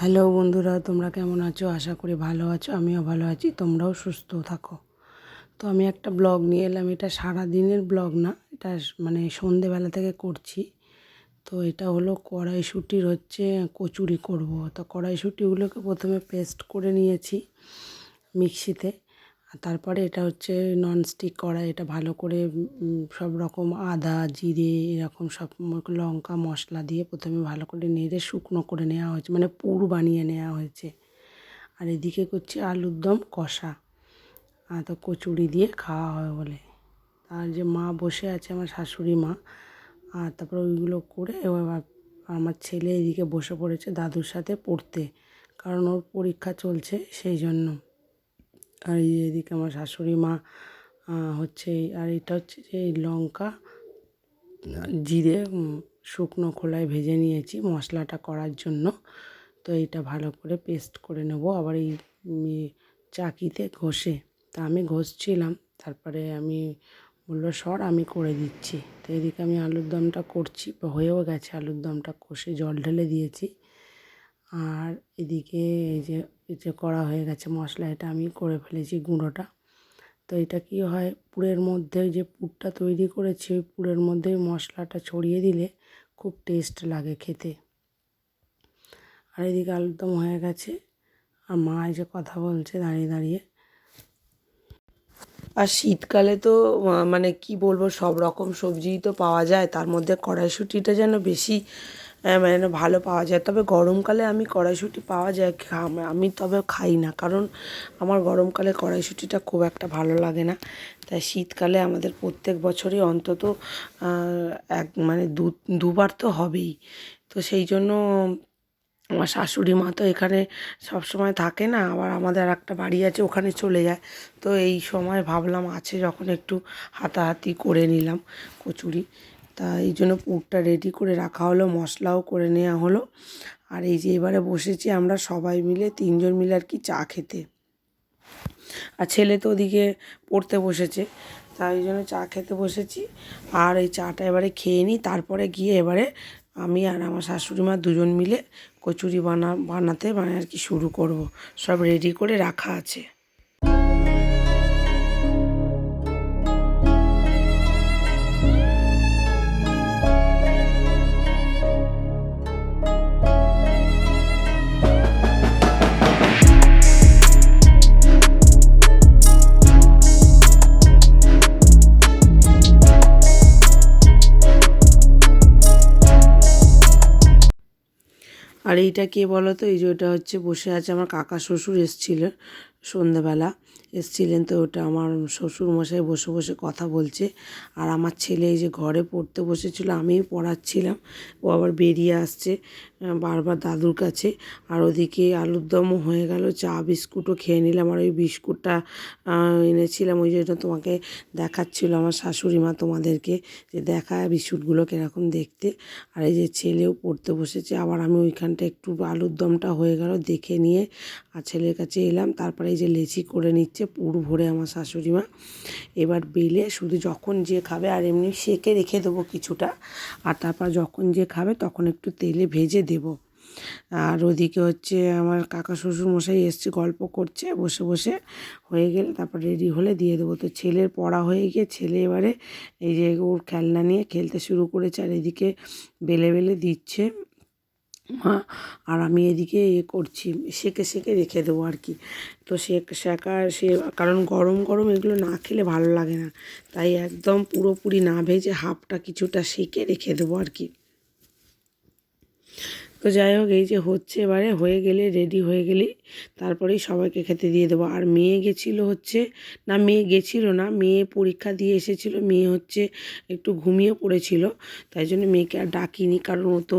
Hello বন্ধুরা, তোমরা কেমন আছো? আশা করি ভালো আছো, আমিও ভালো আছি, তোমরাও সুস্থ থাকো। তো আমি একটা ব্লগ নিয়ে এলাম, এটা সারা দিনের ব্লগ না, এটা মানে সন্ধেবেলা থেকে করছি। তো এটা হলো কড়াইশুটির হচ্ছে কচুরি করব। তো কড়াইশুটিগুলোকে প্রথমে পেস্ট করে নিয়েছি মিক্সিতে। তারপরে এটা হচ্ছে ননস্টিক কড়াই, এটা ভালো করে সব রকম আদা, জিরে, এরকম সব লঙ্কা, মশলা দিয়ে প্রথমে ভালো করে নেড়ে শুকনো করে নেওয়া হয়েছে মানে পুর বানিয়ে নেওয়া হয়েছে। আর এদিকে করছি আলুর দম কষা, আর তো কচুরি দিয়ে খাওয়া হয় বলে। আর যে মা বসে আছে আমার শাশুড়ি মা, আর তারপরে ওইগুলো করে এবার আমার ছেলে এদিকে বসে পড়েছে দাদুর সাথে পড়তে, কারণ ওর পরীক্ষা চলছে সেই জন্য। আর এই এদিকে আমার শাশুড়ি মা হচ্ছে, আর এটা হচ্ছে যে লঙ্কা জিরে শুকনো খোলায় ভেজে নিয়েছি মশলাটা করার জন্য। তো এটা ভালো করে পেস্ট করে নেব। আবার এই চাকিতে ঘষে, তা আমি ঘষছিলাম, তারপরে আমি বলল, সর, আমি করে দিচ্ছি। তো এদিকে আমি আলুর দমটা করছি, হয়েও গেছে আলুর দমটা কষে জল ঢেলে দিয়েছি। আর এদিকে এই যে এই যে করা হয়ে গেছে মশলা, এটা আমি করে ফেলেছি গুঁড়োটা। তো এটা কি হয়, পুরের মধ্যে যে পুরটা তৈরি করেছি, ওই পুরের মধ্যে মশলাটা ছড়িয়ে দিলে খুব টেস্ট লাগে খেতে। আর এদিকে আলুর দম হয়ে গেছে। আর মা এই যে কথা বলছে দাঁড়িয়ে দাঁড়িয়ে। আর শীতকালে তো মানে কি বলব, সব রকম সবজিই তো পাওয়া যায়, তার মধ্যে কড়াইশুঁটিটা যেন বেশি মানে ভালো পাওয়া যায়। তবে গরমকালে আমি কড়াইশুঁটি পাওয়া যায় আমি তবে খাই না। কারণ আমার গরমকালে কড়াইশুঁটিটা খুব একটা ভালো লাগে না। তাই শীতকালে আমাদের প্রত্যেক বছরই অন্তত এক মানে দু, দুবার তো হবেই। তো সেই জন্য আমার শাশুড়ি মা তো এখানে সব সময় থাকে না, আবার আমাদের একটা বাড়ি আছে, ওখানে চলে যায়। তো এই সময় ভাবলাম আছে, যখন একটু হাতাহাতি করে নিলাম কচুরি। তা এই জন্য পুরটা রেডি করে রাখা হলো, মশলাও করে নেওয়া হলো। আর এই যে এবারে বসেছি আমরা সবাই মিলে, তিনজন মিলে আর কি চা খেতে। আর ছেলে তো ওদিকে পড়তে বসেছে তাই জন্য চা খেতে বসেছি। আর এই চাটা এবারে খেয়ে নিই, তারপরে গিয়ে এবারে আমি আর আমার শাশুড়ি মা দুজন মিলে কচুরি বানা, বানাতে মানে আর কি শুরু করব। সব রেডি করে রাখা আছে। আর এইটা কে বলো তো এই যে ওটা হচ্ছে বসে আছে আমার কাকা শ্বশুর এসেছিল সন্ধ্যাবেলা এসছিলেন তো ওটা আমার শ্বশুর মশাই বসে বসে কথা বলছে। আর আমার ছেলে এই যে ঘরে পড়তে বসেছিল, আমিই পড়াচ্ছিলাম। ও আবার বেরিয়ে আসছে। বারবার দাদুর কাছে। আর ওদিকে আলুর দমও হয়ে গেল, চা, বিস্কুটও খেয়ে নিলাম। আর ওই বিস্কুটটা এনেছিলাম, ওই জন্য তোমাকে দেখাচ্ছিল আমার শাশুড়ি মা তোমাদেরকে, যে দেখা বিস্কুটগুলো কীরকম দেখতে। আর এই যে ছেলেও পড়তে বসেছে, আবার আমি ওইখানটা একটু আলুর দমটা হয়ে গেল, দেখে নিয়ে আর ছেলের কাছে এলাম। তারপরে এই যে লেচি করে নিচ্ছে, পুর ভরে আমার শাশুড়ি মা। এবার বেলে শুধু যখন যে খাবে, আর এমনি সেকে রেখে দেবো কিছুটা। আর তারপর যখন যে খাবে, তখন একটু তেলে ভেজে দেবো। আর ওদিকে হচ্ছে আমার কাকা শ্বশুর মশাই এসছে, গল্প করছে, বসে বসে হয়ে গেলে, তারপর রেডি হলে দিয়ে দেবো। তো ছেলের পড়া হয়ে গিয়ে ছেলে এবারে এই যে ওর খেলনা নিয়ে খেলতে শুরু করেছে আর এদিকে বেলে বেলে দিচ্ছে। মা, আর আমি এদিকে ইয়ে করছি, সেকে সেকে রেখে দেবো আর কি। তো সে শেখা সে, কারণ গরম গরম এগুলো না খেলে ভালো লাগে না। তাই একদম পুরোপুরি না ভেজে হাফটা কিছুটা সেকে রেখে দেবো আর কি। তো যাই হোক, এই যে হচ্ছে এবারে, হয়ে গেলে রেডি হয়ে গেলেই তারপরেই সবাইকে খেতে দিয়ে দেবো। আর মেয়ে গেছিল হচ্ছে, না, মেয়ে গেছিল না, মেয়ে পরীক্ষা দিয়ে এসেছিল, মেয়ে হচ্ছে একটু ঘুমিয়ে পড়েছিল, তাই জন্য মেয়েকে আর ডাকিনি, কারণ ও তো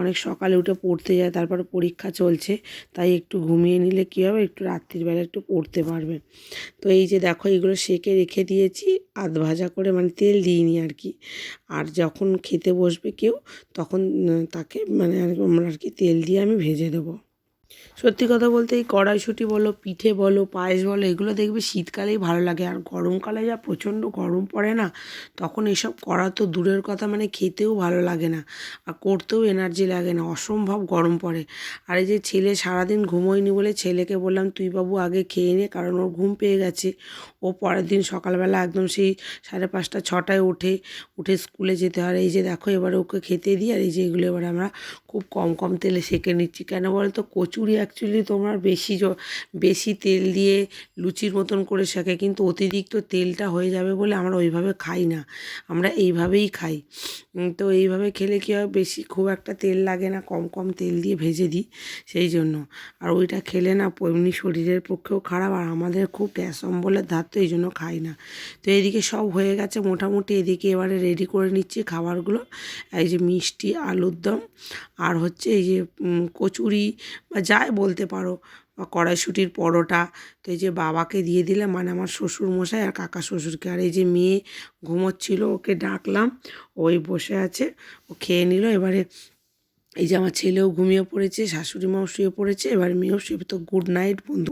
অনেক সকালে উঠে পড়তে যায়, তারপরে পরীক্ষা চলছে, তাই একটু ঘুমিয়ে নিলে কী হবে, একটু রাত্রিবেলা একটু পড়তে পারবে। তো এই যে দেখো এগুলো সেকে রেখে দিয়েছি, আধ ভাজা করে মানে তেল দিইনি আর কি। আর যখন খেতে বসবে কেউ, তখন তাকে মানে আমরা আর কি তেল দিয়ে আমি ভেজে দেবো। সত্যি কথা বলতে এই কড়াইশুঁটি বলো, পিঠে বলো, পায়েস বলো, এগুলো দেখবে শীতকালেই ভালো লাগে। আর গরমকালে যা প্রচণ্ড গরম পড়ে না, তখন এসব করা তো দূরের কথা মানে খেতেও ভালো লাগে না। আর করতেও এনার্জি লাগে না, অসম্ভব গরম পড়ে। আর এই যে ছেলে সারাদিন ঘুমোয়নি বলে ছেলেকে বললাম, তুই বাবু আগে খেয়ে নে, কারণ ওর ঘুম পেয়ে গেছে। ও পরের দিন সকালবেলা একদম সেই সাড়ে পাঁচটা, ছটায় ওঠে উঠে স্কুলে যেতে হয়। এই যে দেখো, এবারে ওকে খেতে দিই, আর এই যে এগুলো এবারে আমরা খুব কম কম তেলে সেঁকে নিচ্ছি। কেন বলো তো কচুরি অ্যাকচুয়ালি তোমার বেশি বেশি তেল দিয়ে লুচির মতন করে শেখে কিন্তু অতিরিক্ত তেলটা হয়ে যাবে বলে আমরা ওইভাবে খাই না। আমরা এইভাবেই খাই। তো এইভাবে খেলে কী হয়, বেশি খুব একটা তেল লাগে না, কম কম তেল দিয়ে ভেজে দিই, সেই জন্য। আর ওইটা খেলে না এমনি শরীরের পক্ষেও খারাপ, আর আমাদের খুব গ্যাস অম্বলের ধার তো এই জন্য খাই না। তো এদিকে সব হয়ে গেছে, মোটামুটি এদিকে এবারে রেডি করে নিচ্ছি খাবারগুলো। এই যে মিষ্টি, আলুর দম, আর হচ্ছে এই যে কচুরি বা যাই বলতে পারো, বা কড়াইশুটির পরোটা। তো এই যে বাবাকে দিয়ে দিলাম মানে আমার শ্বশুর মশাই আর কাকা শ্বশুরকে। আর এই যে মেয়ে ঘুমোচ্ছিল, ওকে ডাকলাম ওই বসে আছে, ও খেয়ে নিল। এবারে এই যে আমার ছেলেও ঘুমিয়ে পড়েছে শাশুড়ি মাও শুয়ে পড়েছে, এবার মেয়েও শুয়ে, তো গুড নাইট বন্ধু।